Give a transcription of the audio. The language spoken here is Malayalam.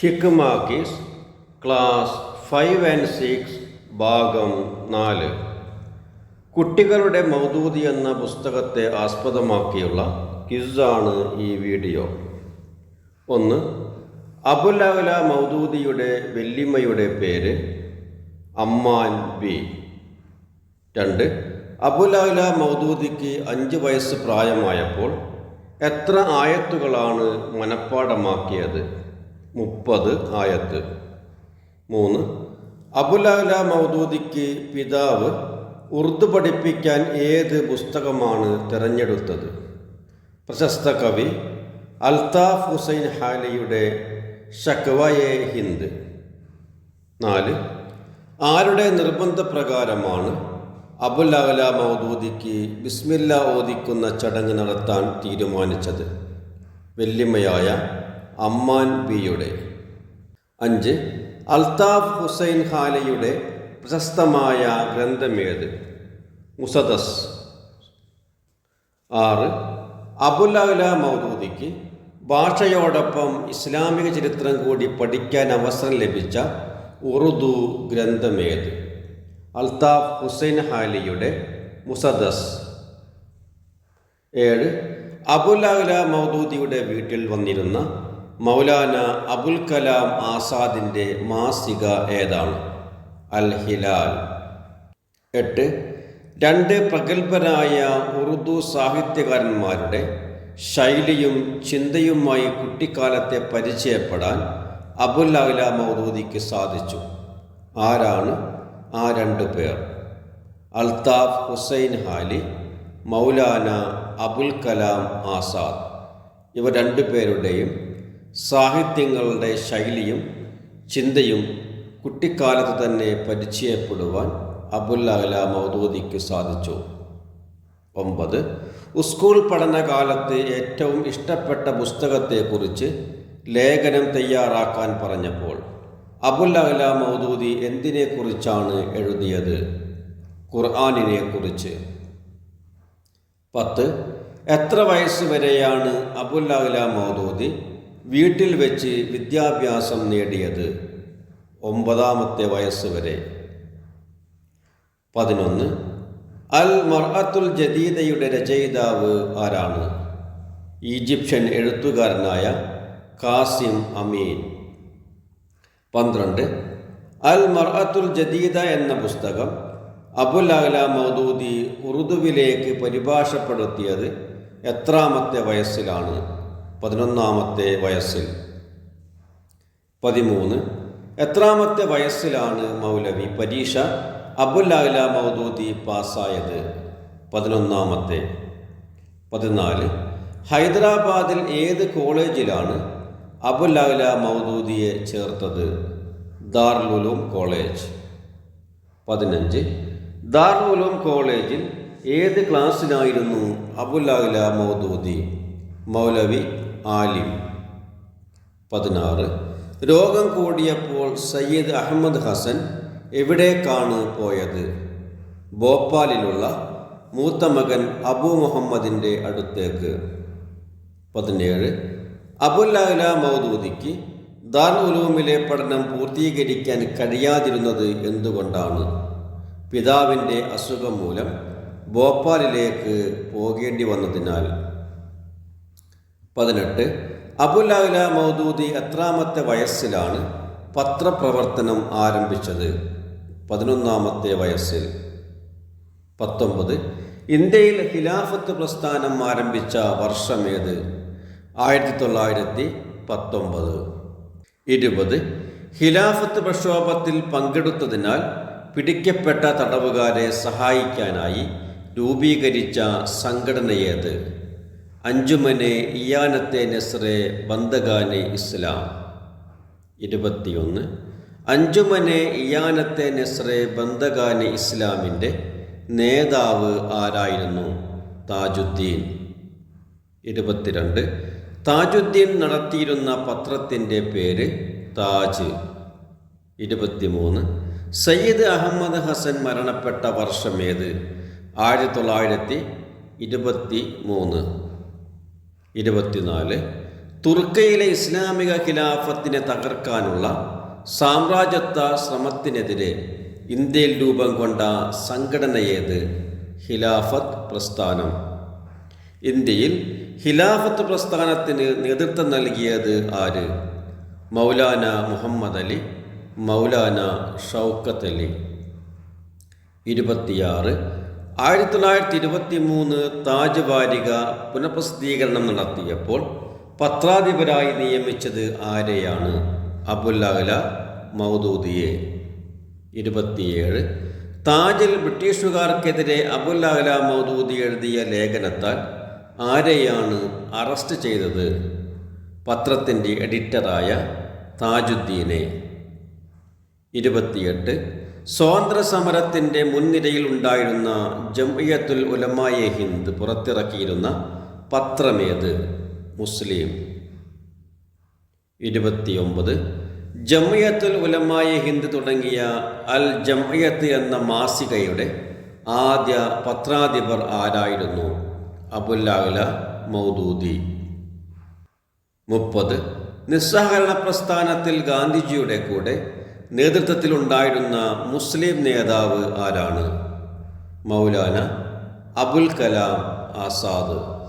ഹിക്മാക്കിസ് ക്ലാസ് ഫൈവ് ആൻഡ് സിക്സ് ഭാഗം നാല്. കുട്ടികളുടെ മൗദൂദി എന്ന പുസ്തകത്തെ ആസ്പദമാക്കിയുള്ള ക്വിസാണ് ഈ വീഡിയോ. ഒന്ന് അബുലവല മൗദൂദിയുടെ വെല്ലിമ്മയുടെ പേര് അമ്മാൻ ബി. രണ്ട് അബുലവല മൗദൂദിക്ക് അഞ്ച് വയസ്സ് പ്രായമായപ്പോൾ എത്ര ആയത്തുകളാണ് മനഃപ്പാടമാക്കിയത് മുപ്പത് ആയത്ത്. മൂന്ന് അബുലാല മൗദൂദിക്ക് പിതാവ് ഉറുദു പഠിപ്പിക്കാൻ ഏത് പുസ്തകമാണ് തിരഞ്ഞെടുത്തത്? പ്രശസ്ത കവി അൽതാഫ് ഹുസൈൻ ഹാലിയുടെ ഷക്വയെ ഹിന്ദ്. നാല് ആരുടെ നിർബന്ധപ്രകാരമാണ് അബുൽ അഹല മൗദൂദിക്ക് ബിസ്മില്ല ഓദിക്കുന്ന ചടങ്ങ് നടത്താൻ തീരുമാനിച്ചത്? വെല്ലിമ്മയായ അമ്മാൻ ബിയുടെ. അഞ്ച് അൽതാഫ് ഹുസൈൻ ഖാലയുടെ പ്രശസ്തമായ ഗ്രന്ഥമേത് മുസദസ് ആറ് അബുൽ അല മൗദൂദിക്ക് ഭാഷയോടൊപ്പം ഇസ്ലാമിക ചരിത്രം കൂടി പഠിക്കാൻ അവസരം ലഭിച്ച ഉറുദു ഗ്രന്ഥമേത് അൽതാഫ് ഹുസൈൻ ഹാലിയുടെ മുസദസ് ഏഴ് അബുൽ അല മൗദൂദിയുടെ വീട്ടിൽ വന്നിരുന്ന മൗലാന അബുൽ കലാം ആസാദിന്റെ മാസിക ഏതാണ്? അൽ ഹിലാൽ എട്ട്. രണ്ട് പ്രഗത്ഭരായ ഉറുദു സാഹിത്യകാരന്മാരുടെ ശൈലിയും ചിന്തയുമായി കുട്ടിക്കാലത്തെ പരിചയപ്പെടാൻ അബുൽ അഹ്ല മൗദൂദിക്ക് സാധിച്ചു. ആരാണ്? ആ രണ്ട് പേർ. അൽതാഫ് ഹുസൈൻ ഹാലി മൗലാന അബുൽ കലാം ആസാദ്. ഇവ രണ്ടു പേരുടെയും സാഹിത്യങ്ങളുടെ ശൈലിയും ചിന്തയും കുട്ടിക്കാലത്ത് തന്നെ പരിചയപ്പെടുവാൻ അബുൽ അല മൗദൂദിക്ക് സാധിച്ചു. ഒമ്പത് സ്കൂൾ പഠനകാലത്ത് ഏറ്റവും ഇഷ്ടപ്പെട്ട പുസ്തകത്തെക്കുറിച്ച് ലേഖനം തയ്യാറാക്കാൻ പറഞ്ഞപ്പോൾ അബുൽ അഹ്ല മൗദൂദി എന്തിനെക്കുറിച്ചാണ് എഴുതിയത്? ഖുർആാനിനെ കുറിച്ച് പത്ത് എത്ര വയസ്സ് വരെയാണ് അബുൽ അഹ്ല മൗദൂദി വീട്ടിൽ വെച്ച് വിദ്യാഭ്യാസം നേടിയത് ഒമ്പതാമത്തെ വയസ്സ് വരെ. പതിനൊന്ന്. അൽ മർഅത്തുൽ ജദീദയുടെ രചയിതാവ് ആരാണ്? ഈജിപ്ഷ്യൻ എഴുത്തുകാരനായ കാസിം അമീൻ. പന്ത്രണ്ട്. അൽ മർഅത്തുൽ ജദീദ എന്ന പുസ്തകം അബുൽ അഹ്ല മൗദൂദി ഉറുദുവിലേക്ക് പരിഭാഷപ്പെടുത്തിയത് എത്രാമത്തെ വയസ്സിലാണ്? പതിനൊന്നാമത്തെ വയസ്സിൽ. പതിമൂന്ന്. എത്രാമത്തെ വയസ്സിലാണ് മൗലവി പരീക്ഷ? അബുൽ അഹ്ല മൗദൂദി പാസ്സായത്. പതിനൊന്നാമത്തെ. പതിനാല്. ഹൈദരാബാദിൽ ഏത് കോളേജിലാണ് അബുൽ അഹ്ല മൗദൂദിയെ ചേർത്തത്? ദാർലുലൂം കോളേജ്. പതിനഞ്ച്. ദാർലുലൂം കോളേജിൽ ഏത് ക്ലാസ്സിലായിരുന്നു അബുൽ അഹ്ല മൗദൂദി? മൗലവി ആലിം. പതിനാറ്. രോഗം കൂടിയപ്പോൾ സയ്യിദ് അഹമ്മദ് ഹസൻ എവിടേക്കാണ് പോയത്? ഭോപ്പാലിലുള്ള മൂത്ത മകൻ അബു മുഹമ്മദിന്റെ അടുത്തേക്ക്. പതിനേഴ്. അബുല്ല മൗദൂദിക്ക് ദാർ ഉലൂമിലെ പഠനം പൂർത്തീകരിക്കാൻ കഴിയാതിരുന്നത് എന്തുകൊണ്ടാണ്? പിതാവിന്റെ അസുഖം മൂലം ഭോപ്പാലിലേക്ക് പോകേണ്ടി വന്നതിനാൽ പതിനെട്ട്. അബുൽ അഹ്ല മൗദൂദി എത്രാമത്തെ വയസ്സിലാണ് പത്രപ്രവർത്തനം ആരംഭിച്ചത്. പതിനൊന്നാമത്തെ വയസ്സിൽ. പത്തൊമ്പത്. ഇന്ത്യയിൽ ഖിലാഫത്ത് പ്രസ്ഥാനം ആരംഭിച്ച വർഷമേത് ആയിരത്തി തൊള്ളായിരത്തി പത്തൊമ്പത് ഇരുപത്. ഖിലാഫത്ത് പ്രക്ഷോഭത്തിൽ പങ്കെടുത്തതിനാൽ പിടിക്കപ്പെട്ട തടവുകാരെ സഹായിക്കാനായി രൂപീകരിച്ച സംഘടനയേത്? അഞ്ചുമനെ ഇയാനത്തെ നെസ്രെ ബന്ദഗാനെ ഇസ്ലാം. ഇരുപത്തിയൊന്ന്. അഞ്ചുമനെ ഇയാനത്തെ നെസ്രെ ബന്ദഗാനെ ഇസ്ലാമിന്റെ നേതാവ് ആരായിരുന്നു? താജുദ്ദീൻ. ഇരുപത്തിരണ്ട്. താജുദ്ദീൻ നടത്തിയിരുന്ന പത്രത്തിന്റെ പേര് താജ്. ഇരുപത്തിമൂന്ന്. സയ്യിദ് അഹമ്മദ് ഹസൻ മരണപ്പെട്ട വർഷമേത്? ആയിരത്തി തൊള്ളായിരത്തി ഇരുപത്തി മൂന്ന് ഇരുപത്തിനാല് തുർക്കയിലെ ഇസ്ലാമിക ഖിലാഫത്തിനെ തകർക്കാനുള്ള സാമ്രാജ്യത്വ ശ്രമത്തിനെതിരെ ഇന്ത്യയിൽ രൂപം കൊണ്ട സംഘടനയേത് ഖിലാഫത്ത് പ്രസ്ഥാനം. ഇന്ത്യയിൽ ഖിലാഫത്ത് പ്രസ്ഥാനത്തിന് നേതൃത്വം നൽകിയത് ആര്? മൗലാന മുഹമ്മദ് അലി മൗലാന ഷൗക്കത്ത് അലി. ഇരുപത്തിയാറ് ആയിരത്തി തൊള്ളായിരത്തി ഇരുപത്തി മൂന്ന് താജ് വാരിക പുനഃപ്രസിദ്ധീകരണം നടത്തിയപ്പോൾ പത്രാധിപരായി നിയമിച്ചത് ആരെയാണ്? അബുല്ലഹല മൗദൂദിയെ. ഇരുപത്തിയേഴ്. താജിൽ ബ്രിട്ടീഷുകാർക്കെതിരെ അബുല്ലഹല മൗദൂദി എഴുതിയ ലേഖനത്താൽ ആരെയാണ് അറസ്റ്റ് ചെയ്തത്? പത്രത്തിന്റെ എഡിറ്ററായ താജുദ്ദീനെ. ഇരുപത്തിയെട്ട്. സ്വാതന്ത്ര്യ സമരത്തിന്റെ മുൻനിരയിൽ ഉണ്ടായിരുന്ന ജംഇയത്തുൽ ഉലമായ ഹിന്ദ് പുറത്തിറക്കിയിരുന്ന പത്രമേത്? മുസ്ലിം. ഇരുപത്തിയൊമ്പത്. ജംഇയത്തുൽ ഉലമായ ഹിന്ദ് തുടങ്ങിയ അൽ ജംഇയത്ത് എന്ന മാസികയുടെ ആദ്യ പത്രാധിപർ ആരായിരുന്നു? അബുല്ലാഹല മൗദൂദി. മുപ്പത്. നിസ്സഹകരണ പ്രസ്ഥാനത്തിൽ ഗാന്ധിജിയുടെ കൂടെ നേതൃത്വത്തിലുണ്ടായിരുന്ന മുസ്ലിം നേതാവ് ആരാണ്? മൗലാന അബുൽ കലാം ആസാദ്.